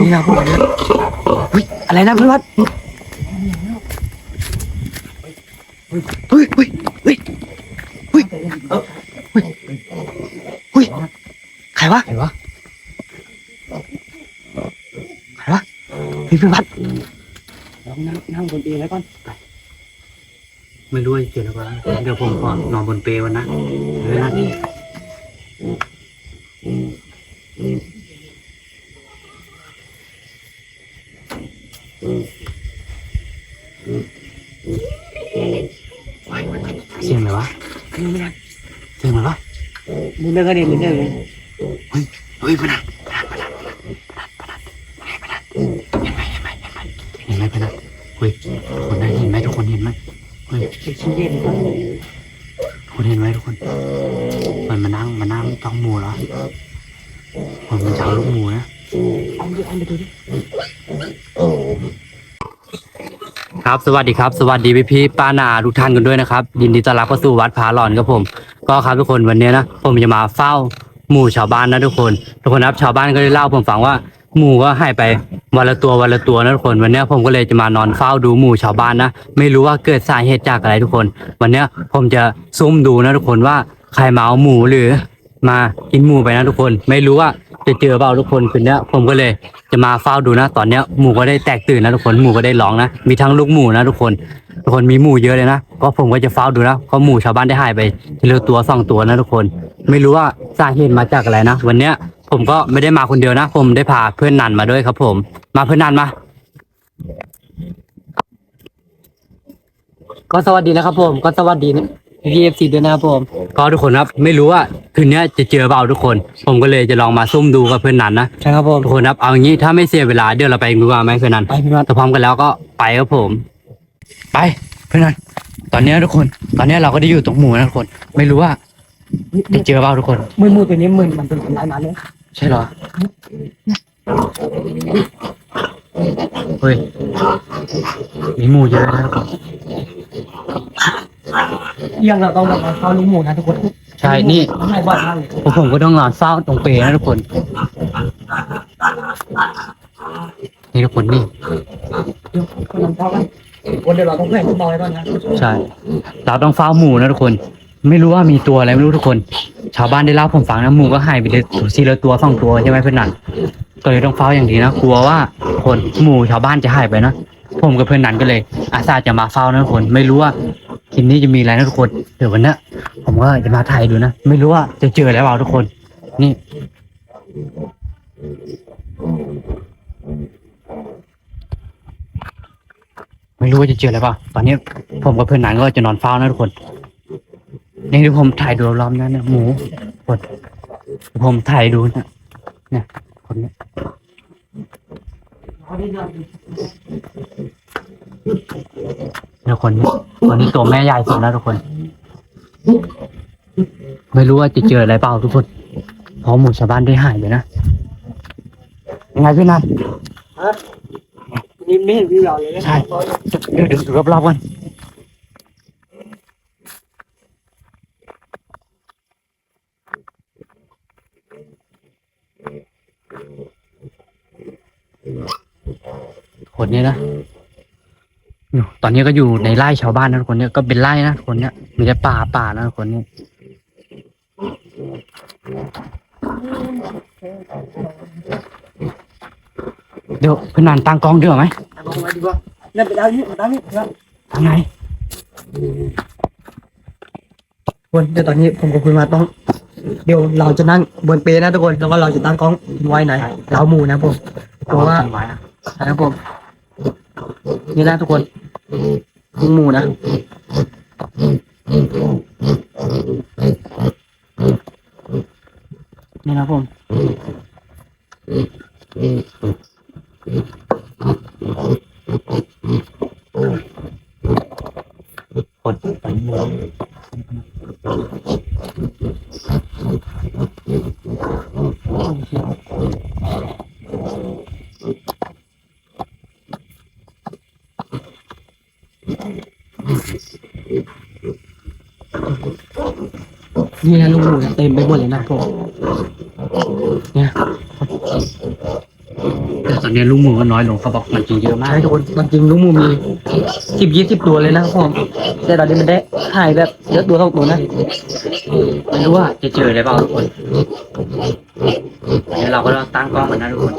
นี่นะพวกนี้เฮ้ยอะไรนะเพื่อนวัดเฮ้ยเฮ้ยเฮ้ยเฮ้ยเฮ้ยเฮ้ยใครวะใครวะใครวะเฮ้ยเพื่อนวัดลองนั่งนั่งบนเปลไว้ก่อนไม่รู้ว่าเกี่ยวอะไรบ้างเดี๋ยวผมขอนอนบนเปลวันนะเดี๋ยวนะ เสียงอะไรวะเสียงอะไรวะมึงเลิกกันดิมึงเลิกเลยเฮ้ยเฮ้ยพนันพนันพนันพนันพนันเห็นไหมเห็นไหมเห็นไหมเห็นไหมพนันเฮ้ยคนนั้นเห็นไหมทุกคนเห็นไหมเฮ้ยไอ้ชิ้นเย็นค ครับ สวัสดีครับ สวัสดีพี่พี่ป้านาทุกท่านกันด้วยนะครับ ยินดีต้อนรับเข้าสู่วัดผาหลอนครับผม ก็ครับทุกคนวันนี้นะผมจะมาเฝ้าหมู่ชาวบ้านนะทุกคน ทุกคนครับชาวบ้านก็ได้เล่าผมฟังว่าหมูก็หายไปวันละตัววันละตัวนะทุกคนวันนี้ผมก็เลยจะมานอนเฝ้าดูหมู่ชาวบ้านนะไม่รู้ว่าเกิดสาเหตุจากอะไรทุกคน วันนี้ผมจะซุ่มดูนะทุกคนว่าใครมาเอาหมูหรือ มากินหมูไปนะทุกคน ไม่รู้ว่า จะเจอเปล่าทุกคนคืนนี้ผมก็เลยจะมาเฝ้าดูนะ ตอนเนี้ยหมูก็ได้แตกตื่นนะทุกคนหมูก็ได้ร้องนะมีทั้งลูกหมูนะทุกคน ทุกคนมีหมูเยอะเลยนะก็ผมก็จะเฝ้าดูนะเพราะหมูชาวบ้านได้หายไปทีละตัวสองตัวนะทุกคน ไม่รู้ว่าสาเหตุมาจากอะไรนะวันเนี้ยผมก็ไม่ได้มาคนเดียวนะ ผมได้พาเพื่อนนันมาด้วยครับ ผม มาเพื่อนนันมาก็สวัสดีนะครับผมก็สวัสดีนะ พีเอฟซีด้วยนะครับผมก็ทุกคนครับไม่รู้ว่าคืนนี้จะเจอเปล่าทุกคน ผมก็เลยจะลองมาซุ่มดูกับเพื่อนนันนะใช่ครับผมทุกคนครับเอาอย่างนี้ถ้าไม่เสียเวลาเดี๋ยวเราไปดูกันไหมเพื่อนนันไปพี่วัดถ้าพร้อมกันแล้วก็ไปครับผม ไปเพื่อนนันตอนนี้ทุกคน ตอนนี้เราก็ได้อยู่ตรงหมู่นะทุกคน ไม่รู้ว่าจะเจอเปล่าทุกคนมือมือตัวนี้มือมันเป็นคนร้ายมาเลยใช่เหรอเฮ้ยมีหมูเยอะนะ ทุกคนยังเราต้องแบบเข้าลุงหมูนะทุกคนใช่ นี่ไม่บ่อยมากเลยพวกผมก็ต้องนอนเฝ้าตรงเปรนะทุกคน นี่ทุกคนนี่เดี๋ยวคนนั้นเข้ากันคนเดี๋ยวเราต้องแข่งฟุตบอลไว้ก่อนนะใช่ เราต้องเฝ้าหมูนะทุกคน ไม่รู้ว่ามีตัวอะไรไม่รู้ทุกคน ชาวบ้านได้เล่าผมฟังนะหมูก็หายไปเลยทีละตัวสองตัวใช่ไหมเพื่อนนันก็เลยต้องเฝ้าอย่างดีนะกลัวว่าคนหมูชาวบ้านจะหายไปนะผมกับเพื่อนนันก็เลย อาสาจะมาเฝ้านะทุกคน ไม่รู้ว่า คลิปนี้จะมีอะไรนะทุกคน เดี๋ยววันนี้ผมก็จะมาถ่ายดูนะ ไม่รู้ว่าจะเจอแล้วเปล่าทุกคน นี่ ไม่รู้ว่าจะเจออะไรเปล่าตอนนี้ผมกับเพื่อนนันก็จะนอนเฝ้านะทุกคนนี่ที่ผมถ่ายดูรอบๆนั้นเนี่ยหมูกดผมถ่ายดูเนี่ยเนี่ยคนนี้ เนี่ยคนนี้คนนี้ตัวแม่ใหญ่สุดนะทุกคน ไม่รู้ว่าจะเจออะไรเปล่าทุกคนเพราะหมูชาวบ้านได้หายไปนะยังไงพี่นันนี่ไม่เห็นพี่เราเลยนะใช่เดี๋ยวเดี๋ยวดูรอบๆกันคนเนี้ยนะอยู่ ตอนนี้ก็อยู่ในไร่ชาวบ้านนะคนเนี้ยก็เป็นไร่นะคนเนี้ยมีแต่ป่าป่านะคนเนี้ยเดี๋ยวเพื่อนนันตั้งกล้องเดี๋ยวาไหมเอาไว้ดีกว่าเนี่ยไปด้านนี้ไปด้านนี้ครับทางไหนคนเดี๋ยวตอนนี้ผมกับคุณมาต้อง เดี๋ยวเราจะนั่งบนเปนะทุกคนแล้วก็เราจะตั้งกล้องไว้ไหนเราหมูนะผมเพราะว่าไว้อะนะครับผมนี่นะทุกคน ลุงหมูนะนี่นะผม คนไปหมด นี่นะลุงหมูนะเต็มไปหมดเลยนะผมเนี่ยตอนนี้ลูกหมูก็น้อยลงเขาบอกมันกินเยอะมากใช่ทุกคนมันจริงลูกหมูมีสิบยี่สิบตัวเลยนะครับผมแต่ตอนนี้มันได้หายแบบเยอะตัวสองตัวนะไม่รู้ว่าจะเจออะไรบ้างทุกคนเดี๋ยวเราก็ต้องตั้งกล้องกันนะทุกคน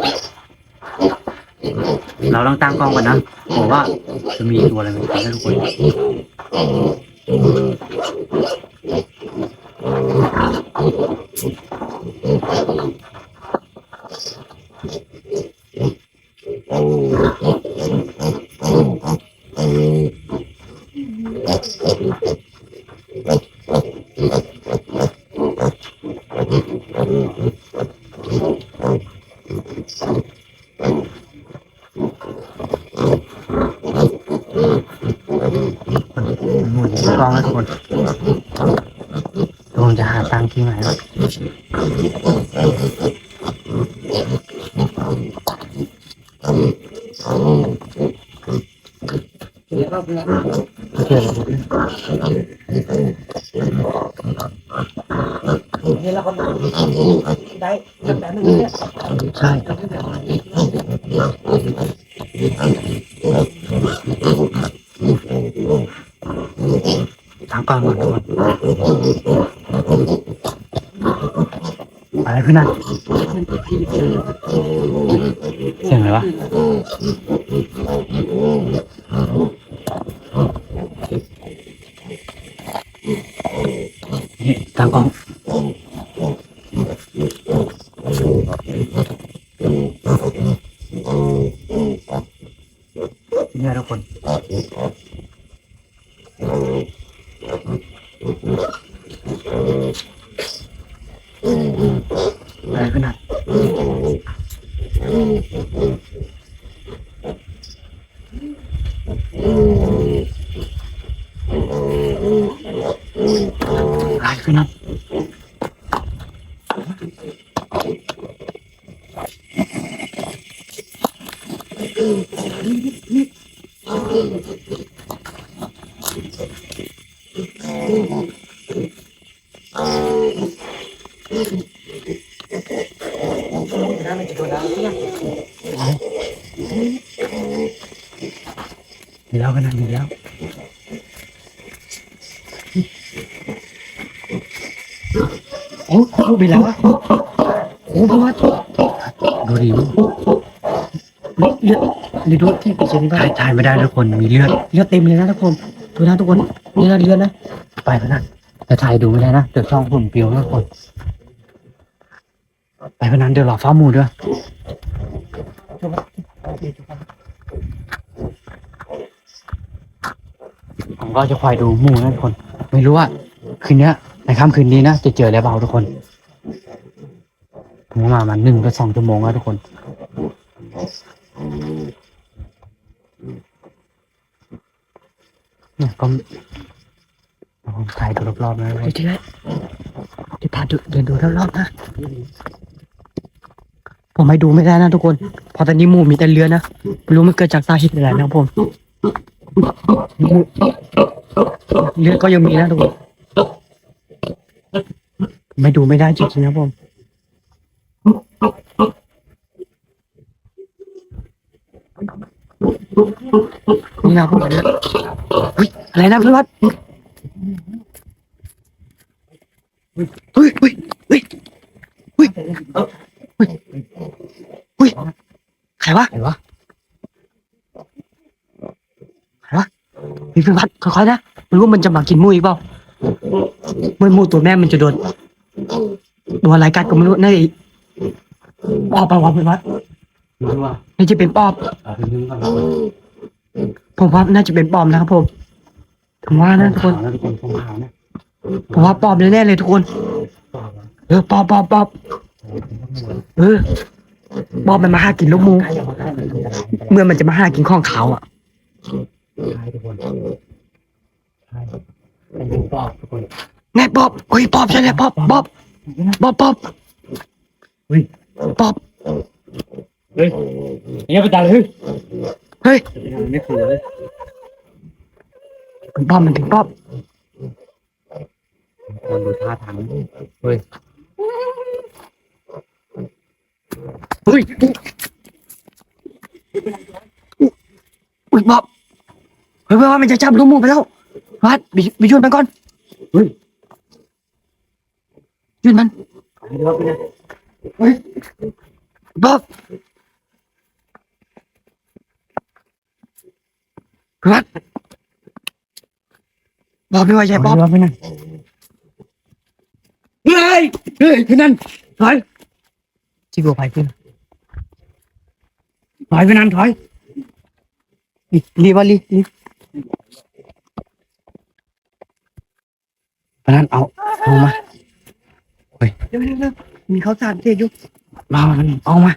เราต้องตั้งกล้องกันนะบอกว่าจะมีตัวอะไรไหมนะทุกคน Thank you. ทุกคนจะหาตังค์ที่ไหนวะโอเคเลยนี่เราก็ได้แบบนึงเนี่ยใช่ตั้งกล้องก่อนทุกคนอะไรขึ้นน่ะ เสียงอะไรวะ นี่ตั้งกล้องเนี่ยทุกคนอะไรขนาด อะไรขนาด มีแล้วขนาดมีแล้ว โอ้โหไปแล้วอะโอ้เพราะว่าดูดิเลือดเลือดที่ไปเจอที่บ้าถ่านยถ่ายไม่ได้ทุกคนมีเลือดเลือดเต็มเลยนะทุกคนดูนะทุกคนนี่นะเลือดนะไปพนันแต่ถ่ายดูไม่ได้นะเดี๋ยวช่องผมเปรียวนะทุกคนไปพนันเดี๋ยวรอฟ้าหมูด้วยผมก็จะคอยดูหมูนะทุกคน ไม่รู้ว่าคืนเนี้ยใน ค่ำคืนนี้นะจะเจออะไรเปล่าทุกคนผมว่ามามันหนึ่งก็สองชั่วโมงแล้วทุกคนเนี่ยก็ผมถ่ายดูรอบๆนะทุกคนเดี๋ยวเดี๋ยวเดี๋ยวพาดูเดินดูรอบๆนะ ผมให้ดูไม่ได้นะทุกคนพราะตอนนี้หมูมีแต่เลือนะไม่รู้มันเกิดจากสาเหตุอะไรนะครับผมเลือก็ยังมีนะทุกคน ไม่ดูไม่ได้จริงๆนะผมนี่นะผมเลือดอุ๊ยอะไรนะพี่วัดเฮ้ยเฮ้ยเฮ้ยเฮ้ยเฮ้ยเฮ้ยใครวะไหนวะพี่พิพัฒน์ค่อยๆนะไม่รู้ว่ามันจะมากินมูอีกเปล่า มื่อหมูตัวแม่มันจะโดนโดนอะไรกัดก็ไม่รู้น่ปอบไปวะพี่พิพัฒน์ไม่รู้ว่าน่าจะเป็นปอบผมว่าน่าจะเป็นปอบนะครับผมผมว่านะทุกคนผมว่าปอบแน่ๆเลยทุกคน เออปอบปอบปอบเออปอบมันมาหากินลูกมูเมื่อมันจะมาหากินข้องเขาอะใช่ทุกคนใช่ เป็นหมูปอบทุกคนแน่ปอบเฮ้ยปอบใช่แล้วปอบปอบปอบปอบเฮ้ยปอบเฮ้ยเนี่ยไปตาเลยเฮ้ยเฮ้ยไม่คือเลยเป็นปอบมันถึงปอบคนดูท่าทางเฮ้ยเฮ้ยอุ้ยบ๊อบเฮ้ยว่ามันจะจับลูกหมูไปแล้ว วัดไปไปช่วยมันก่อนเฮ้ยช่วยมันเฮ้ยบ๊อบวัดบ๊อบไม่ไหวใจบ๊อบไปนั่นเฮ้ยเฮ้ยไปนั่นถอยจิโก้ไปขึ้นถอยไปนั่นถอยรีรีบว่ารีรี ไปนั่นเอาเอามาเดี๋ยวเดี๋ยวเดี๋ยวมีข้าวสารเทอยู่มามันเอามา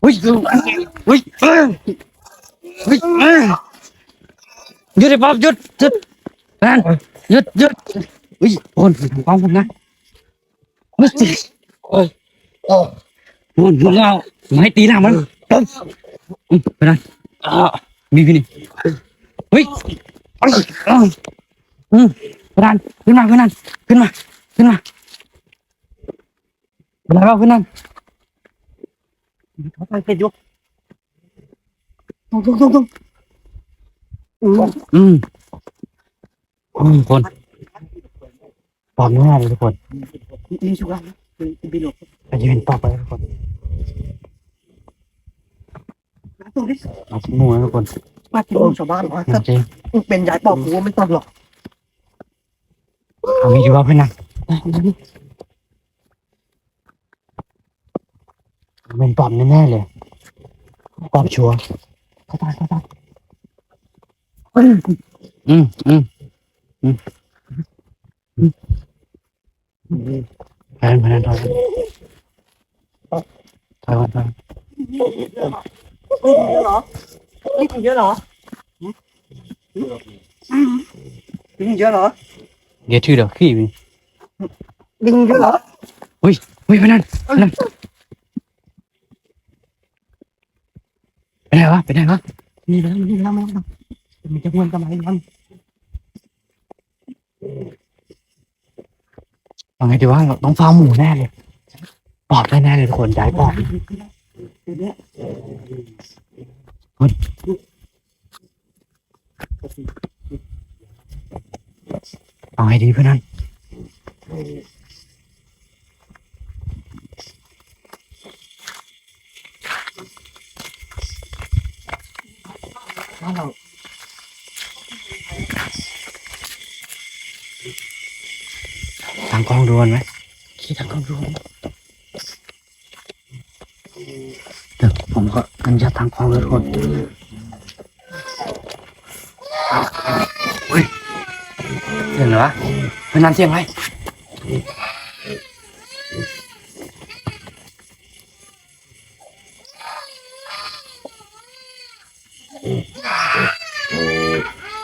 เฮ้ยเฮ้ยเอ้ยเฮ้ยเอ้ยหยุดไอ้ป๊อบหยุดหยุดไปนั่นหยุดหยุดเฮ้ยโอนฟังผมนะเฮ้ยโอ้ยโอ้โอนมึงเอาไม่ให้ตีหน้ามันปุ๊บอืมไปนั่นอ่ามีพี่นี่เฮ้ยเอ้ยเอ้ยอืม ไปนั่นขึ้นมาขึ้นนั่นขึ้นมา ขึ้นมาเป็นไรบ้างขึ้นนั่นมีข้าวสารเทอยู่ตรงตรงตรงตรงอืมอืมอืมคนปอบแน่เลยทุกคนนี่ชุกแล้วเป็นบิโลไปยืนปอบไปทุกคนตรงนี้เอาหมูนะทุกคนมาที่หมู่ชาวบ้านว่าถ้าจริงเป็นยายปอบกูไม่ต้องหรอก เอามีอยู่ว่าเพื่อนนะเป็นปอบแน่ๆเลยปอบชัวร์เขาตายเขาตายอืมอืมอืมพนันพนันถอยถอยก่อนถอยเยอะเหรอนี่ถึงเยอะเหรอลิงเยอะเหรอ เดี๋ยวชื่อเดี๋ยวขี้ไปลิงเยอะเหรอเฮ้ยพนันพนันไปไหนวะไปไหนวะนี่แล้วนี่แล้วไม่ต้องมันจะวนกลับมาอีกครั้งเอาไงดีวะเราต้องฟาร์มหมูแน่เลยปอบแน่ๆเลยทุกคนย้ายปอบเดี๋ยวนี้ เอาไงดีเพื่อนนั่นถ้าเราทางกล้องดวนไหมขี่ทางกองรวมเดี๋ยวผมก็อนุญาตทางกล้องเลยทุกคนเฮ้ย เสียงเหรอวะเพื่อนนั่นเสียงอะไร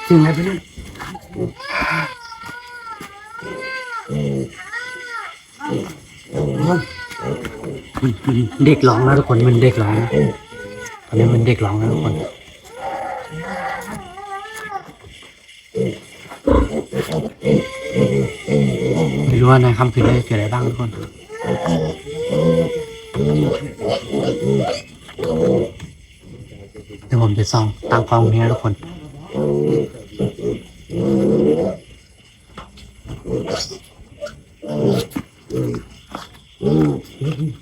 เสียงอะไรเพื่อนนั่นมันมันเด็กร้องนะทุกคนมันเด็กร้องนะตอนนี้มันเด็กร้องนะทุกคน ไม่รู้ว่าในค่ำคืนนี้เกิดอะไรบ้างทุกคนเดี๋ยวผมจะส่องตั้งกล้องนี้นะทุกคนอืม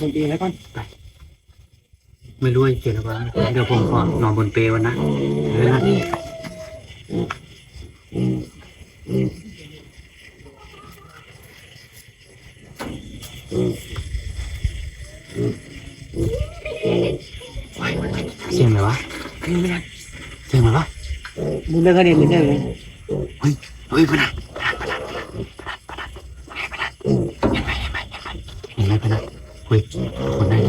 บนเตียงแล้วก่อนไปไม่รู้ไอ้เกี่ยวกับอะไรเดี๋ยวผมขอนอนบนเปลวันนะเดี๋ยวนะเสียงอะไรวะนี่ไม่ได้เสียงอะไรวะมึงเลิกกันเด็ดเลยเนี่ยเฮ้ยเฮ้ยพนันพนันพนันพนันพนันเห็นไหมเห็นไหมเห็นไหมเห็นไหมพนันเฮ้ยคนนั้น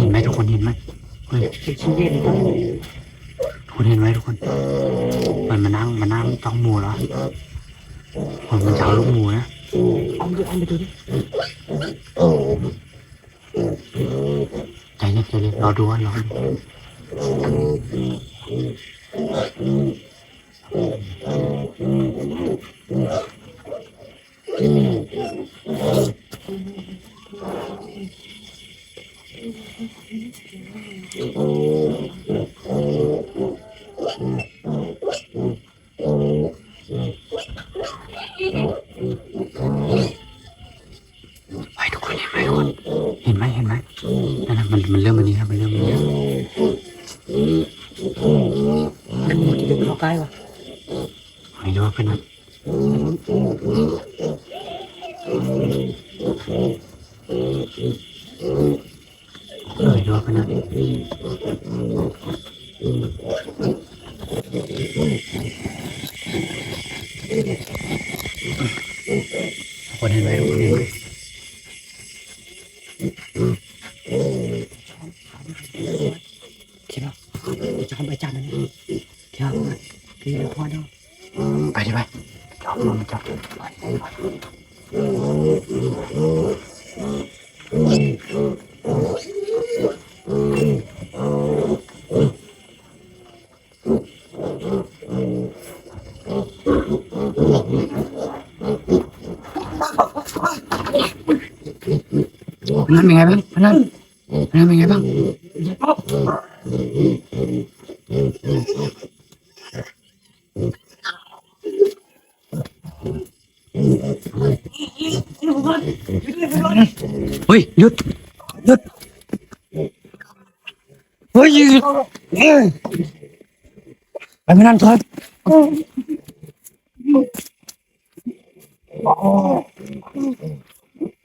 เห็นไหมทุกคนเห็นไหมเฮ้ยชิ้นเย็นครับทุกคนเห็นไหมทุกคน มันมานั่งมานั่งต้องหมูแล้วคนมันจะเอาลูกหมูนะเอาดูเอาไปดูดิใจเย็นใจเย็นรอดูว่ารอดูไปทุกคนเห็นไหมทุกคนเห็นไหมเห็นไหมนั่นน่ะมันมันเริ่มมันนี้ครับมันเริ่มมันนี้ มันหมดจะเดินเข้าใกล้วะ ไม่รู้ว่าเป็นอะไรไม่รู้ว่าเป็นอะไรคน เห็นไหมทุกคนเห็นไหมใช่ป่ะเดี๋ยวจะทำไปจานนั้นเไงบ้างพนันพนันเป็นไงบ้างเฮ้ยหยุดหยุดเฮ้ยหยุดเฮ้ยไปไม่นั่นถอย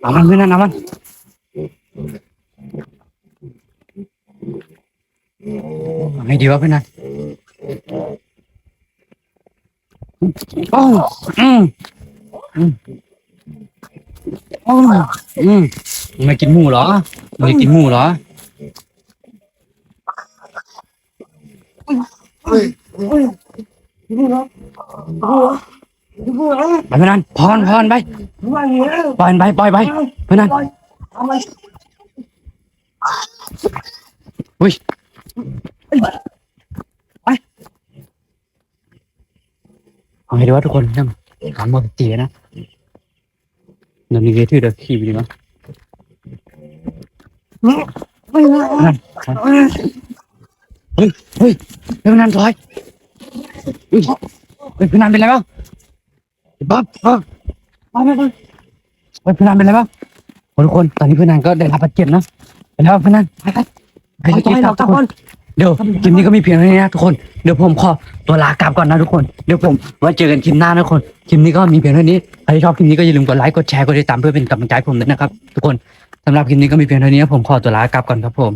เอามันไม่นั่นเอามัน ไงดีวะเพื่อนนันโอ้อืมอืมโอ้อืมมึงไม่กินหมูเหรอมึงไม่กินหมูเหรอไปพนันพรพรไปปล่อยมันไปปล่อยไปพนันอุ้ยไปเอา ไงดีวะทุกคนนั่งถามหมดจีนะเดี๋ยวนี้เกถือเดี๋ยวขี่ไปดีมั้ยนั่นเฮ้ยเฮ้ยเฮ้ยพนันถอยเฮ้ยพนันเป็นไรบ้างบ๊อบบ๊อบบ๊อบบ๊อบเฮ้ยพนันเป็นไรบ้างทุกคนตอนนี้พนันก็ได้รับบาดเจ็บนะไปแล้วพนันไปไปไปต่อให้เราทุกคน เดี๋ยวคลิปนี้ก็มีเพียงเท่านี้นะทุกคน เดี๋ยวผมขอตัวลากลับก่อนนะทุกคน เดี๋ยวผมไว้เจอกันคลิปหน้านะทุกคน คลิปนี้ก็มีเพียงเท่านี้ ใครที่ชอบคลิปนี้ก็อย่าลืมกดไลค์ กดแชร์ กดติดตามเพื่อเป็นกำลังใจผมด้วยนะครับ ทุกคนสำหรับคลิปนี้ก็มีเพียงเท่านี้ ผมขอตัวลากลับก่อนครับผม